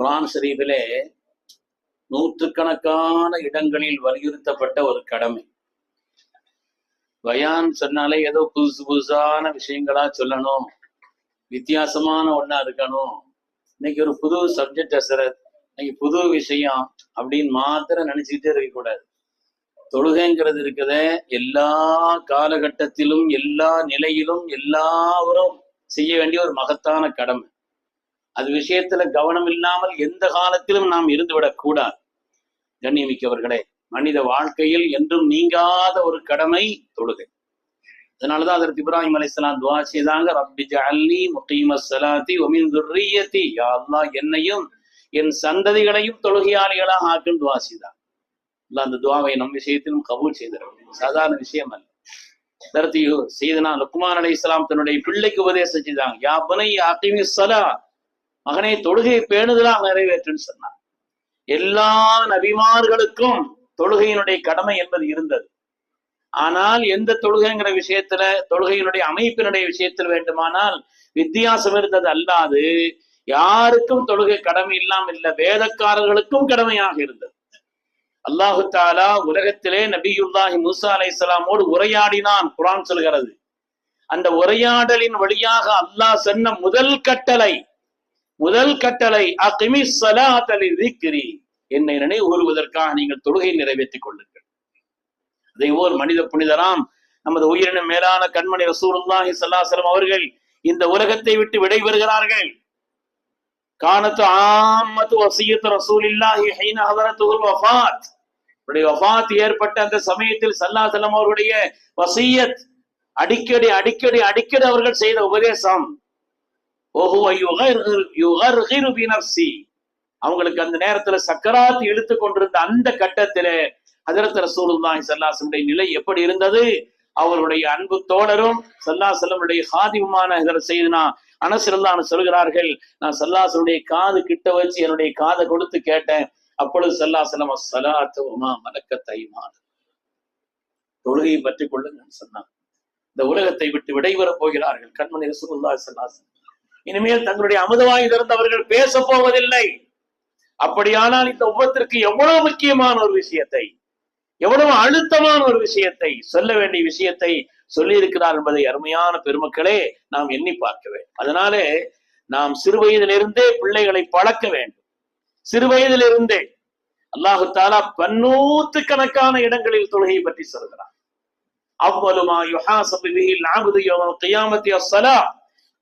குரான் ஷரீஃபிலே நூற்றுக்கணக்கான இடங்களில் வலியுறுத்தப்பட்ட ஒரு கடமை. பயான் சொன்னாலே ஏதோ புதுசு புதுசான விஷயங்களா சொல்லணும். வித்தியாசமான ஒன்னா இருக்கணும். இன்னைக்கு ஒரு புது சப்ஜெக்ட் அசரத் இன்னைக்கு புது விஷயம் அப்படின்னு மாத்திரம் நினைச்சுக்கிட்டே இருக்கக்கூடாது. தொழுகைங்கிறது இருக்குதே எல்லா காலகட்டத்திலும் எல்லா நிலையிலும் எல்லாவரும் செய்ய வேண்டிய ஒரு மகத்தான கடமை. அது விஷயத்துல கவனம் இல்லாமல் எந்த காலத்திலும் நாம் இருந்துவிடக் கூடாது. கண்ணியமிக்கவர்களே மனித வாழ்க்கையில் என்றும் நீங்காத ஒரு கடமை தொழுகை. அதனாலதான் அதற்கு இப்ராஹிம் அலிஸ்லாம் துவா செய்தாங்க ரப்பி ஜல்லி முகீம சலாத்தி ஒமின் துர்ரியத்தி. துர்ரிய்யதி என்னையும் என் சந்ததிகளையும் தொழுகையாளிகளாக ஆக்கும் துவா செய்தாங்க அந்த துவாவை நம் விஷயத்திலும் கபூல் செய்திருக்கிறார் சாதாரண விஷயம் அல்ல. தரத்தியோ செய்தனா லுக்மான் இஸ்லாம் தன்னுடைய பிள்ளைக்கு உபதேசம் செய்தாங்க யா புனை அகிமி சலா மகனே தொழுகையை பேணுதலாக நிறைவேற்றுன்னு சொன்னான். எல்லா நபிமார்களுக்கும் தொழுகையினுடைய கடமை என்பது இருந்தது. ஆனால் எந்த தொழுகைங்கிற விஷயத்துல தொழுகையினுடைய அமைப்பினுடைய விஷயத்தில் வேண்டுமானால் வித்தியாசம் இருந்தது அல்லாது யாருக்கும் தொழுகை கடமை இல்லாமல் இல்ல வேதக்காரர்களுக்கும் கடமையாக இருந்தது. அல்லாஹு தாலா உலகத்திலே நபியுல்லாஹி மூசா இஸ்லாமோடு உரையாடினான் குரான் சொல்கிறது. அந்த உரையாடலின் வழியாக அல்லாஹ் சொன்ன முதல் கட்டளை முதல் கட்டளை அகிமி சலாத்தலி திக்ரி என்னை நினைவு கூறுவதற்காக நீங்கள் தொழுகை நிறைவேற்றிக் கொள்ளுங்கள். அதே போல் மனித புனிதராம் நமது உயிரின மேலான கண்மணி ரசூலுல்லாஹி சல்லாசலம் அவர்கள் இந்த உலகத்தை விட்டு விடைபெறுகிறார்கள் கானத்து ஆமத்து வசியத்து ரசூலில்லாஹி ஹைன ஹதரத்துல் வஃபாத். அவருடைய வஃபாத் ஏற்பட்ட அந்த சமயத்தில் சல்லாசலம் அவருடைய வசியத் அடிக்கடி அடிக்கடி அடிக்கடி அவர்கள் செய்த உபதேசம். ஓஹோ யுகர்கிரு பினப்சி அவங்களுக்கு அந்த நேரத்துல சக்கராத்து இழுத்து கொண்டிருந்த அந்த கட்டத்திலே ஹதரத் ரசூலுல்லாஹி சல்லாசனுடைய நிலை எப்படி இருந்தது? அவருடைய அன்பு தோழரும் சல்லாசல்லமுடைய ஹாதிமுமான செய்தனா அனசிரல்லான்னு சொல்கிறார்கள் நான் சல்லாசனுடைய காது கிட்ட வச்சு என்னுடைய காதை கொடுத்து கேட்டேன். அப்பொழுது சல்லாசலம் சலாத்துவமா மலக்க தைமான தொழுகையை பற்றி கொள்ளுங்கன்னு சொன்னான் இந்த உலகத்தை விட்டு விடைபெறப் போகிறார்கள் கண்மணி ரசூலுல்லாஹி சல்லாசன் இனிமேல் தங்களுடைய அமுதவாய் திறந்தவர்கள் பேச போவதில்லை. அப்படியானால் இந்த உபத்திற்கு எவ்வளவு முக்கியமான ஒரு விஷயத்தை எவ்வளவு அழுத்தமான ஒரு விஷயத்தை சொல்ல வேண்டிய விஷயத்தை சொல்லி இருக்கிறார் என்பதை அருமையான பெருமக்களே நாம் எண்ணி பார்க்க வேண்டும். அதனாலே நாம் சிறு வயதிலிருந்தே பிள்ளைகளை பழக்க வேண்டும். சிறு வயதிலிருந்தே அல்லாஹு தாலா பன்னூத்து கணக்கான இடங்களில் தொழுகையை பற்றி சொல்கிறார் அவ்வளவுமா யுஹாசபு பிஹில் நாபுது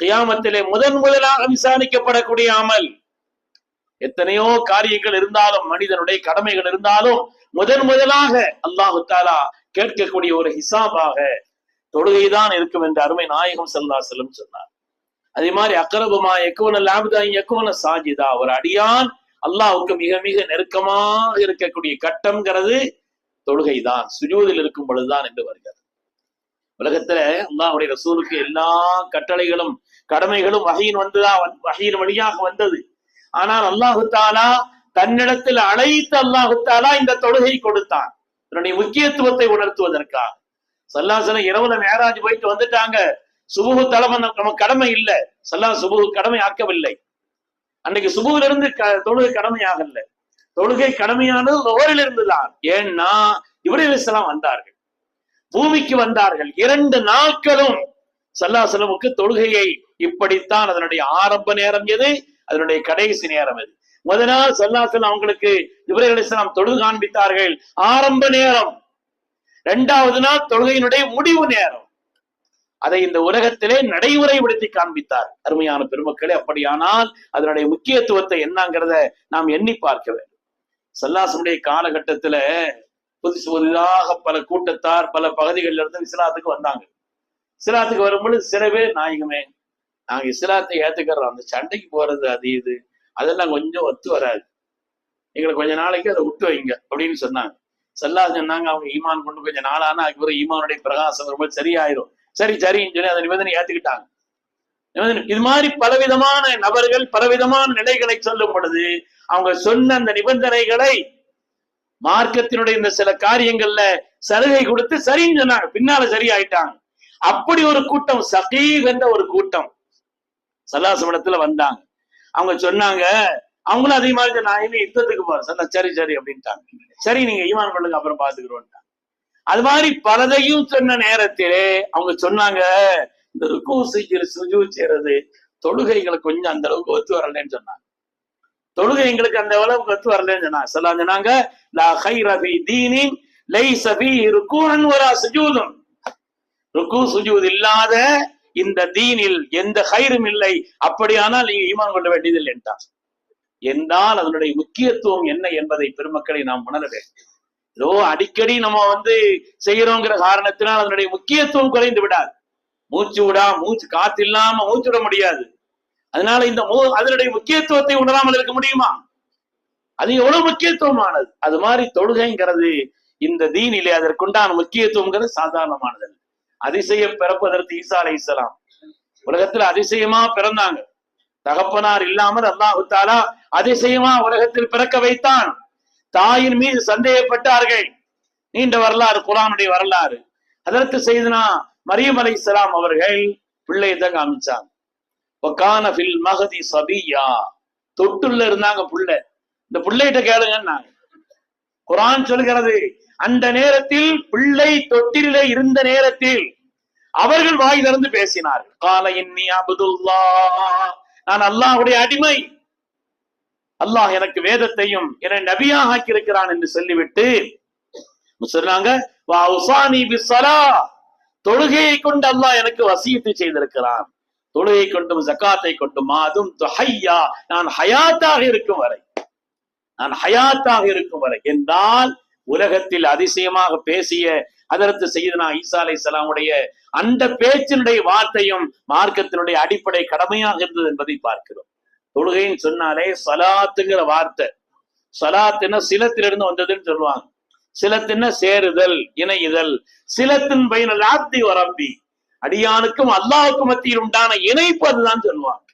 கியாமத்திலே முதன் முதலாக விசாரிக்கப்படக்கூடிய அமல். எத்தனையோ காரியங்கள் இருந்தாலும் மனிதனுடைய கடமைகள் இருந்தாலும் முதன் முதலாக அல்லாஹு தாலா கேட்கக்கூடிய ஒரு ஹிசாபாக தொழுகைதான் இருக்கும் என்று அருமை நாயகம் செல்லா செல்லும் சொன்னார். அதே மாதிரி அக்கரபுமா எக்குவன லாபிதா எக்குவன சாஜிதா ஒரு அடியான் அல்லாஹுக்கு மிக மிக நெருக்கமாக இருக்கக்கூடிய கட்டம்ங்கிறது தொழுகைதான் சுஜூதில் இருக்கும் பொழுதுதான் என்று வருகிறது. உலகத்துல அல்லாஹுடைய ரசூலுக்கு எல்லா கட்டளைகளும் கடமைகளும் வகையின் வந்ததா வகையின் வழியாக வந்தது. ஆனால் அல்லாஹு தாலா தன்னிடத்தில் அழைத்து அல்லாஹு தாலா இந்த தொழுகை கொடுத்தான். தன்னுடைய முக்கியத்துவத்தை உணர்த்துவதற்காக. சல்லாசன இரவுல மேராஜ் போயிட்டு வந்துட்டாங்க. சுபுகு தலைமை நம்ம கடமை இல்ல. சல்லா சுபுகு கடமை ஆக்கவில்லை. அன்னைக்கு சுபுகுல இருந்து தொழுகை கடமையாகல. தொழுகை கடமையானது லோரில் இருந்துதான் ஏன்னா இவரையெல்லாம் வந்தார்கள். பூமிக்கு வந்தார்கள். இரண்டு நாட்களும் சல்லாசலமுக்கு தொழுகையை இப்படித்தான் அதனுடைய ஆரம்ப நேரம் எது? அதனுடைய கடைசி நேரம் எது? முதல் நாள் சல்லாசலம் அவங்களுக்கு இவரையெல்லாம் தொழுது காண்பித்தார்கள். ஆரம்ப நேரம். இரண்டாவது நாள் தொழுகையினுடைய முடிவு நேரம். அதை இந்த உலகத்திலே நடைமுறைப்படுத்தி காண்பித்தார். அருமையான பெருமக்களே அப்படியானால் அதனுடைய முக்கியத்துவத்தை என்னங்கிறத நாம் எண்ணி பார்க்க வேண்டும். சல்லாசனுடைய காலகட்டத்துல புதுசு புதிதாக பல கூட்டத்தார் பல பகுதிகளில் இருந்து இஸ்லாத்துக்கு வந்தாங்க. இஸ்லாத்துக்கு வரும்பொழுது சில பேர் நாயகமே நாங்க இஸ்லாத்தை ஏத்துக்கிறோம். அந்த சண்டைக்கு போறது அது இது அதெல்லாம் கொஞ்சம் ஒத்து வராது. எங்களுக்கு கொஞ்ச நாளைக்கு அதை விட்டு வைங்க அப்படின்னு சொன்னாங்க. செல்லாது சொன்னாங்க அவங்க ஈமான் கொண்டு கொஞ்சம் நாளானா அதுக்கப்புறம் ஈமானுடைய பிரகாசம் ரொம்ப சரியாயிரும். சரி சரின்னு சொல்லி அந்த நிபந்தனை ஏத்துக்கிட்டாங்க. இது மாதிரி பலவிதமான நபர்கள் பலவிதமான நிலைகளை சொல்லும் பொழுது அவங்க சொன்ன அந்த நிபந்தனைகளை மார்க்கத்தினுடைய இந்த சில காரியங்கள்ல சலுகை கொடுத்து சரின்னு சொன்னாங்க பின்னால சரியாயிட்டாங்க அப்படி ஒரு கூட்டம் சகீப் என்ற ஒரு கூட்டம். சல்லாசமடத்துல வந்தாங்க. அவங்க சொன்னாங்க அவங்களும் அதே மாதிரி நான் இனி யுத்தத்துக்கு போறேன். சரி சரி அப்படின்ட்டாங்க. சரி நீங்க ஈமான் கொள்ளுங்க அப்புறம் பாத்துக்கிறோம் அது மாதிரி பலதையும் சொன்ன நேரத்திலே அவங்க சொன்னாங்க இந்த ருக்கு செய்யறது சுஜு செய்யறது தொழுகைகளை கொஞ்சம் அந்த அளவுக்கு ஒத்து வரலன்னு சொன்னாங்க. தொழுகை எங்களுக்கு அந்த அளவுக்கு கத்து வரலன்னு சொன்னாங்க. சொல்லாம் சொன்னாங்க லா ஹை ஃபீ தீனின் லை சபி ருக்கூன் வரா சுஜூதும் ருக்கு சுஜூத் இல்லாத இந்த தீனில் எந்த ஹைரும் இல்லை. அப்படியானால் நீங்க ஈமான் கொள்ள வேண்டியதில்லை என்றார் என்றால் அதனுடைய முக்கியத்துவம் என்ன என்பதை பெருமக்களை நாம் உணர வேண்டும். ஏதோ அடிக்கடி நம்ம வந்து செய்யறோங்கிற காரணத்தினால் அதனுடைய முக்கியத்துவம் குறைந்து விடாது. மூச்சு விடா மூச்சு காத்து இல்லாம மூச்சு விட முடியாது. அதனால இந்த அதனுடைய முக்கியத்துவத்தை உணராமல் இருக்க முடியுமா? அது எவ்வளவு முக்கியத்துவமானது? அது மாதிரி தொழுகைங்கிறது இந்த தீனிலே அதற்குண்டான முக்கியத்துவங்கிறது சாதாரணமானது அதிசயம் பிறப்பதற்கு ஈசா அலை இஸ்லாம் உலகத்துல அதிசயமா பிறந்தாங்க. தகப்பனார் இல்லாமல் அல்லாஹு தாலா அதிசயமா உலகத்தில் பிறக்க வைத்தான். தாயின் மீது சந்தேகப்பட்டார்கள். நீண்ட வரலாறு குரானுடைய வரலாறு. அதற்கு செய்தனா மரியம் அலை அவர்கள் பிள்ளையை தான் காமிச்சாங்க. ஒக்கான ஃபில் மகதி சபியா. தொட்டுள்ள இருந்தாங்க புள்ள. இந்த பிள்ளைகிட்ட கேளுங்கன்னாங்க குரான் சொல்கிறது அந்த நேரத்தில் பிள்ளை தொட்டில இருந்த நேரத்தில் அவர்கள் வாய் திறந்து பேசினார். கால இன்னி அபுதுல்லா. நான் அல்லாஹுடைய அடிமை. அல்லாஹ் எனக்கு வேதத்தையும் என்னை நபியாக ஆக்கியிருக்கிறான் என்று சொல்லிவிட்டு சொன்னாங்க வா உசானி தொழுகையை கொண்டு அல்லாஹ் எனக்கு வசியத்தை செய்திருக்கிறான். தொழுகை கொண்டும் ஜக்காத்தை கொண்டும் மாதும் துஹையா. நான் ஹயாத்தாக இருக்கும் வரை நான் ஹயாத்தாக இருக்கும் வரை என்றால் உலகத்தில் அதிசயமாக பேசிய அதற்கு செய்தனா ஈசா அலை சலாமுடைய அந்த பேச்சினுடைய வார்த்தையும் மார்க்கத்தினுடைய அடிப்படை கடமையாக இருந்தது என்பதை பார்க்கிறோம். தொழுகைன்னு சொன்னாலே சலாத்துங்கிற வார்த்தை. சலாத்துன்னா சிலத்திலிருந்து வந்ததுன்னு சொல்லுவாங்க. சிலத்தின சேருதல் இணையுதல். சிலத்தின் பயன ராத்தி வரம்பி அடியானுக்கும் அல்லாஹுக்கும் மத்தியில் உண்டான இணைப்பு அதுதான் சொல்லுவாங்க.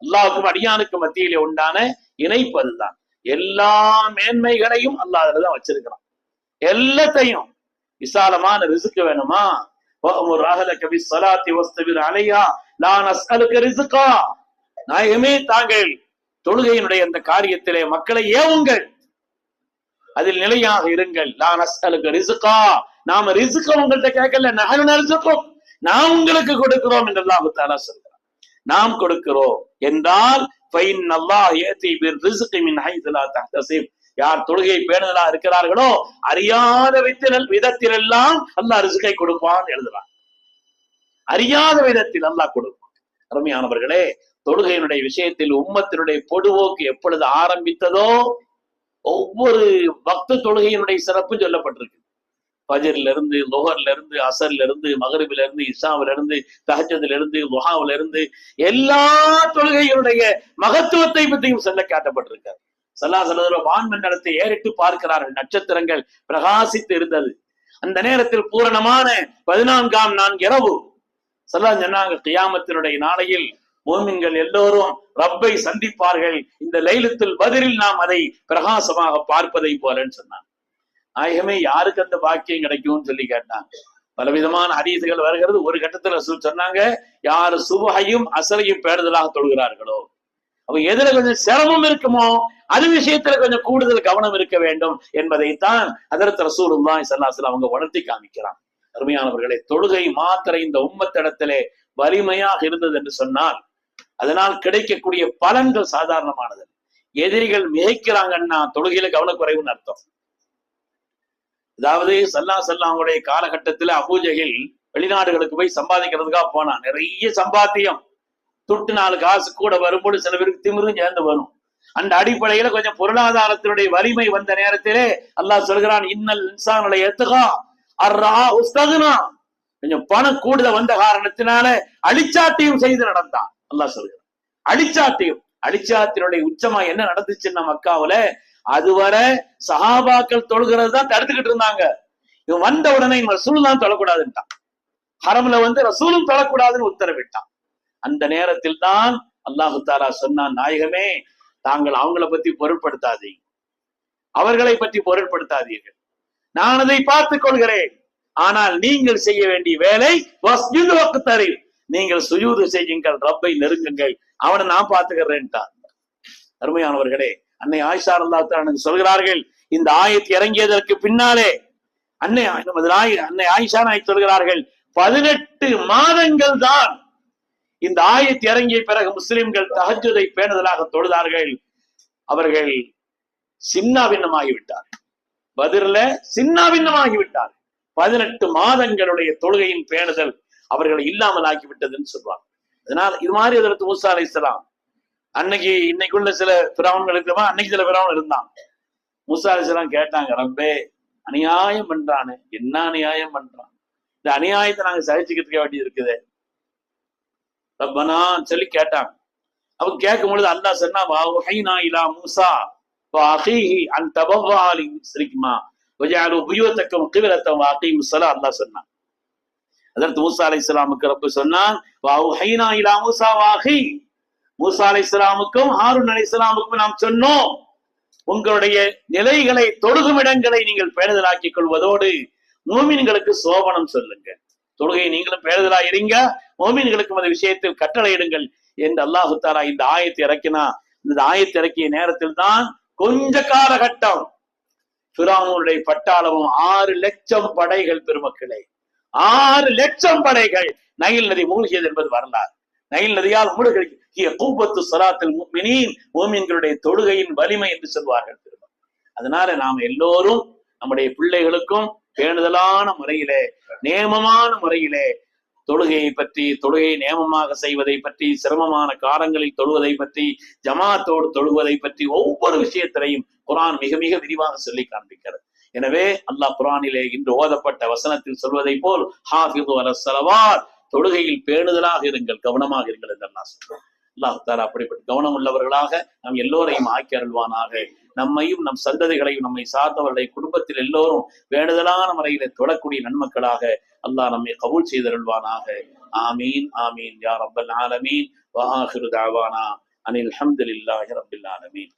அல்லாஹுக்கும் அடியானுக்கு மத்தியிலே உண்டான இணைப்பு அதுதான். எல்லா மேன்மைகளையும் அல்லாஹ் அதுலதான் வச்சிருக்கிறான். எல்லாத்தையும் விசாலமான ரிசுக்கு வேணுமா? வஅமுர் லா தாங்கள் தொழுகையினுடைய அந்த காரியத்திலே மக்களை ஏவுங்கள். அதில் நிலையாக இருங்கள். லா அஸ்அலுக்கு ரிசுக்கா நாம ரிசுக்க உங்கள்கிட்ட கேட்கல நகரு நரிசுக்கும். நாம் உங்களுக்கு கொடுக்கிறோம் என்று அல்லாஹு தாலா சொல்கிறார் நாம் கொடுக்கிறோம் என்றால் ஃபைன் அல்லாஹ் யதி மின் யார் தொழுகை பேணுதலா இருக்கிறார்களோ அறியாத வித்திரல் விதத்திலெல்லாம் அல்லாஹ் ரிசுக்கை கொடுப்பான் எழுதுறான். அறியாத விதத்தில் அல்லாஹ் கொடுப்பான். அருமையானவர்களே தொழுகையினுடைய விஷயத்தில் உம்மத்தினுடைய பொடுவோக்கு எப்பொழுது ஆரம்பித்ததோ ஒவ்வொரு பக்த தொழுகையினுடைய சிறப்பு சொல்லப்பட்டிருக்கு. ஃபஜர்ல இருந்து லோஹர்ல இருந்து அசர்ல இருந்து மகரிபில இருந்து இஸ்லாமில இருந்து தஹஜதுல இருந்து லுஹாவில இருந்து எல்லா தொழுகைகளுடைய மகத்துவத்தை பற்றியும் செல்ல காட்டப்பட்டிருக்காரு சல்லா சலதுல வான்மண்டலத்தை ஏறிட்டு பார்க்கிறார்கள். நட்சத்திரங்கள் பிரகாசித்து இருந்தது. அந்த நேரத்தில் பூரணமான பதினான்காம் நான்கு இரவு. சல்லா சொன்னாங்க கியாமத்தினுடைய நாளையில் மோமின்கள் எல்லோரும் ரப்பை சந்திப்பார்கள். இந்த லைலத்தில் பதிலில் நாம் அதை பிரகாசமாக பார்ப்பதை போலன்னு சொன்னாங்க. ஆகவே யாருக்கு அந்த பாக்கியம் கிடைக்கும்னு சொல்லி கேட்டாங்க. பலவிதமான ஹதீசுகள் வருகிறது. ஒரு கட்டத்துல ரசூல் சொன்னாங்க யார் சுபகையும் அசலையும் பேடுதலாக தொழுகிறார்களோ? அப்ப எதுல கொஞ்சம் சிரமம் இருக்குமோ அது விஷயத்துல கொஞ்சம் கூடுதல் கவனம் இருக்க வேண்டும் என்பதைத்தான் அதற்கு ரசூலுல்லாஹி சல்லாசல் அவங்க உணர்த்தி காமிக்கிறான் அருமையானவர்களே தொழுகை மாத்திரை இந்த உம்மத்திடத்திலே வலிமையாக இருந்தது என்று சொன்னால் அதனால் கிடைக்கக்கூடிய பலன்கள் சாதாரணமானது. எதிரிகள் மிகைக்கிறாங்கன்னா தொழுகையில கவனக்குறைவுன்னு அர்த்தம். அதாவது சல்லா சல்லாவுடைய காலகட்டத்துல அபூஜகில் வெளிநாடுகளுக்கு போய் சம்பாதிக்கிறதுக்காக போனான். நிறைய சம்பாத்தியம். துட்டு நாலு காசு கூட வரும்போது சில பேருக்கு திமிரும் சேர்ந்து வரும். அந்த அடிப்படையில கொஞ்சம் பொருளாதாரத்தினுடைய வலிமை வந்த நேரத்திலே அல்லாஹ் சொல்கிறான் இன்னல் இன்சான் எத்துகா அர்ரா உஸ்தகுனா கொஞ்சம் பணம் கூடுதல் வந்த காரணத்தினால அழிச்சாட்டியும் செய்து நடந்தான். அல்லாஹ் சொல்கிறான். அழிச்சாட்டியும். அழிச்சாத்தினுடைய உச்சமா என்ன நடந்துச்சுன்னா மக்காவுல அதுவரை சஹாபாக்கள் தொழுகிறது தான் தடுத்துக்கிட்டு இருந்தாங்க. இவன் வந்த உடனே இவன் ரசூல் தான் தொழக்கூடாதுன்ட்டான். ஹரம்ல வந்து ரசூலும் தொழக்கூடாதுன்னு உத்தரவிட்டான். அந்த நேரத்தில் தான் அல்லாஹு தாலா சொன்னான் நாயகமே தாங்கள் அவங்கள பத்தி பொருட்படுத்தாதீங்க. அவர்களை பற்றி பொருட்படுத்தாதீர்கள். நான் அதை பார்த்துக் கொள்கிறேன். ஆனால் நீங்கள் செய்ய வேண்டிய வேலை தரில் நீங்கள் சுயூது செய்யுங்கள் ரப்பை நெருங்குங்கள். அவனை நான் பார்த்துக்கிறேன்ட்டான். அருமையானவர்களே அன்னை ஆயிஷா அல்லாஹ் சொல்கிறார்கள் இந்த ஆயத்து இறங்கியதற்கு பின்னாலே அன்னை நமது நாய் அன்னை ஆயிஷா நாய் சொல்கிறார்கள் பதினெட்டு மாதங்கள் தான் இந்த ஆயத்து இறங்கிய பிறகு முஸ்லிம்கள் தகஜதை பேணுதலாக தொழுதார்கள். அவர்கள் சின்னாபின்னமாகிவிட்டார் பதிரில சின்னாபின்னமாகி விட்டார். பதினெட்டு மாதங்களுடைய தொழுகையின் பேணுதல் அவர்களை இல்லாமல் ஆக்கி விட்டதுன்னு சொல்லுவாங்க இது மாதிரி அதற்கு மூசா அலை இஸ்லாம் அன்னைக்கு இன்னைக்குள்ள சில பிராவன்கள் இருக்கிறவன் அன்னைக்கு சில பிராவன் இருந்தான். மூசா அலிசலாம் கேட்டாங்க ரப்பே அநியாயம் பண்றானு. என்ன அநியாயம் பண்றான்? இந்த அநியாயத்தை நாங்க சகிச்சுக்கிட்டு வேண்டியது இருக்குது. ரப்பனா? சொல்லி கேட்டாங்க. அவங்க கேட்கும் பொழுது அல்லாஹ் சொன்னா வஹைனா இலா மூசா வஅഖீஹி அன் தபவ்வா லி மிஸ்ரிக்குமா வஜஅலு புயூத்தக்கும் கிபிலத்தம் அல்லாஹ் சொன்னான் அதற்கு மூசா அலை இஸ்லாமுக்கு ரப்ப சொன்னான் வஹைனா இலா மூசா வாஹி. மூசா அலைஹிஸ்ஸலாமுக்கும் ஹாரூன் அலைஹிஸ்ஸலாமுக்கும் நாம் சொன்னோம் உங்களுடைய நிலைகளை தொழுகும் இடங்களை நீங்கள் பேணுதலாக்கிக் கொள்வதோடு மூமின்களுக்கு சோபனம் சொல்லுங்க. தொழுகையை நீங்களும் பேணுதலா இருங்க மோமீன்களுக்கும் அந்த விஷயத்தில் கட்டளையிடுங்கள் என்று அல்லாஹு தாரா இந்த ஆயத்தை இறக்கினா இந்த ஆயத்தை இறக்கிய நேரத்தில் தான் கொஞ்ச காலகட்டம் பிராமனுடைய பட்டாளமும் ஆறு லட்சம் படைகள் பெருமக்களே. ஆறு லட்சம் படைகள் நைல் நதி மூழ்கியது என்பது வரலாறு. நைல் நதியால் மூழ்கி கூப்பத்து சலாத்தில் மினீன் தொழுகையின் வலிமை என்று சொல்வார்கள் திருமணம் அதனால நாம் எல்லோரும் நம்முடைய பிள்ளைகளுக்கும் பேணுதலான முறையிலே நேமமான முறையிலே தொழுகையை பற்றி தொழுகையை நேமமாக செய்வதை பற்றி சிரமமான காலங்களில் தொழுவதை பற்றி ஜமாத்தோடு தொழுவதை பற்றி ஒவ்வொரு விஷயத்திலையும் குரான் மிக மிக விரிவாக சொல்லி காண்பிக்கிறது. எனவே அல்லாஹ் குரானிலே இன்று ஓதப்பட்ட வசனத்தில் சொல்வதை போல் ஹாஃபிது அலசலவார் தொழுகையில் பேணுதலாக இருங்கள் கவனமாக இருங்கள் என்று அல்லாஹ் சொல்றான் அப்படிப்பட்ட கவனம் உள்ளவர்களாக நம் எல்லோரையும் ஆக்கி அருள்வானாக. நம்மையும் நம் சந்ததிகளையும் நம்மை சார்ந்தவர்களை குடும்பத்தில் எல்லோரும் வேண்டுதலான முறையில தொடக்கூடிய நன்மக்களாக அல்லாஹ் நம்மை கபூல் செய்தருள்வானாக. ஆமீன் ஆமீன் யார் ரப்பல் ஆலமீன். வஆஹிரு தாவானா. அனில் அஹமதுல்லாஹி ரபில் ஆலமீன்.